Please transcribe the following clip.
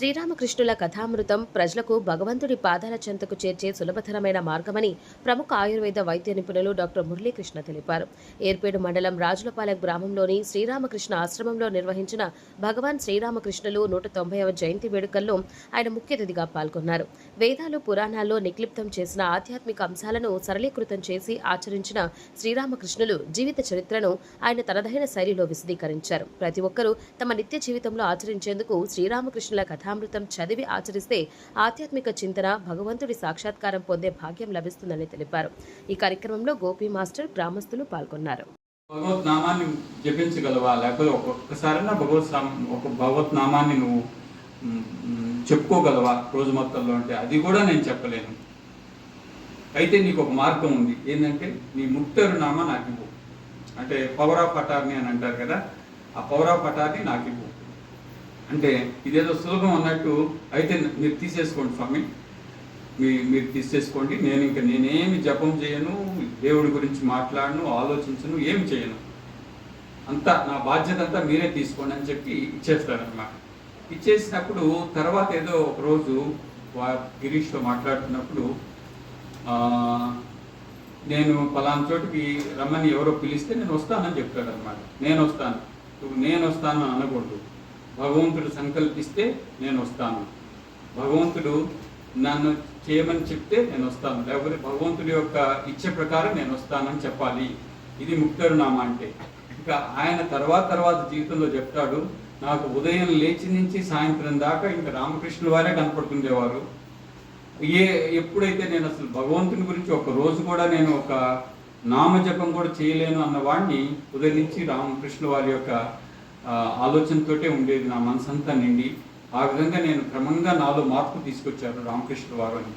శ్రీరామకృష్ణుల కథామృతం ప్రజలకు భగవంతుడి పాదాల చెంతకు చేర్చే సులభతరమైన మార్గమని ప్రముఖ ఆయుర్వేద వైద్య నిపుణులు డాక్టర్ మురళీకృష్ణ తెలిపారు. ఏర్పేడు మండలం రాజులపాలెం గ్రామంలోని శ్రీరామకృష్ణ ఆశ్రమంలో నిర్వహించిన భగవాన్ శ్రీరామకృష్ణులు నూట తొంభైవ జయంతి వేడుకల్లో ఆయన ముఖ్య అతిథిగా పాల్గొన్నారు. వేదాలు పురాణాల్లో నిక్లిప్తం చేసిన ఆధ్యాత్మిక అంశాలను సరళీకృతం చేసి ఆచరించిన శ్రీరామకృష్ణులు జీవిత చరిత్రను ఆయన తనదైన శైలిలో విశదీకరించారు. ప్రతి ఒక్కరూ తమ నిత్య జీవితంలో ఆచరించేందుకు శ్రీరామకృష్ణుల కథామృతం చదివి ఆచరిస్తే ఆధ్యాత్మిక చింతన భగవంతుడి సాక్షాత్కారం పొందే భాగ్యం లభిస్తుందని తెలిపారు. ఈ కార్యక్రమంలో గోపి మాస్టర్ గ్రామస్తులు పాల్గొన్నారు. భగవత్ నామాన్ని జపించగలవా? లేకపోతే ఒక్కొక్కసారైనా భగవత్ ఒక భగవత్ నామాన్ని నువ్వు చెప్పుకోగలవా రోజు మొత్తంలో? అంటే అది కూడా నేను చెప్పలేను. అయితే నీకు ఒక మార్గం ఉంది. ఏంటంటే నీ ముక్తరు నామ నాకు ఇవ్వు అంటే పవర్ ఆఫ్ అటార్నీ అని అంటారు కదా ఆ పవర్ ఆఫ్ అటార్నీ నాకు ఇవ్వు అంటే ఇదేదో సులభం అన్నట్టు అయితే మీరు తీసేసుకోండి స్వామి. మీ మీరు తీసేసుకోండి. నేను ఇంకా నేనేమి జపం చేయను దేవుడి గురించి మాట్లాడను ఆలోచించను ఏమి చేయను. అంతా నా బాధ్యత అంతా మీరే తీసుకోండి అని చెప్పి ఇచ్చేస్తారనమాట ఇచ్చేసినప్పుడు తర్వాత ఏదో ఒక రోజు గిరీష్తో మాట్లాడుతున్నప్పుడు నేను పలానా చోటికి రమ్మని ఎవరో పిలిస్తే నేను వస్తానని చెప్తాడు అనమాట నేను వస్తాను. నేను వస్తాను అనకూడదు. భగవంతుడు సంకల్పిస్తే నేను వస్తాను. భగవంతుడు నన్ను చేయమని చెప్తే నేను వస్తాను. లేకపోతే భగవంతుడి యొక్క ఇచ్చ ప్రకారం నేను వస్తానని చెప్పాలి. ఇది ముక్తరునామ అంటే. ఇంకా ఆయన తర్వాత తర్వాత జీవితంలో చెప్తాడు నాకు ఉదయం లేచి నుంచి సాయంత్రం దాకా ఇంకా రామకృష్ణుల వారే కనపడుతుండేవారు. ఏ ఎప్పుడైతే నేను అసలు భగవంతుని గురించి ఒక రోజు కూడా నేను ఒక నామజపం కూడా చేయలేను అన్న వాడిని ఉదయం నుంచి రామకృష్ణ వారి యొక్క ఆలోచనతోటే ఉండేది. నా మనసంతా నిండి ఆ విధంగా నేను క్రమంగా నాలో మార్పు తీసుకొచ్చారు రామకృష్ణ వారు అని.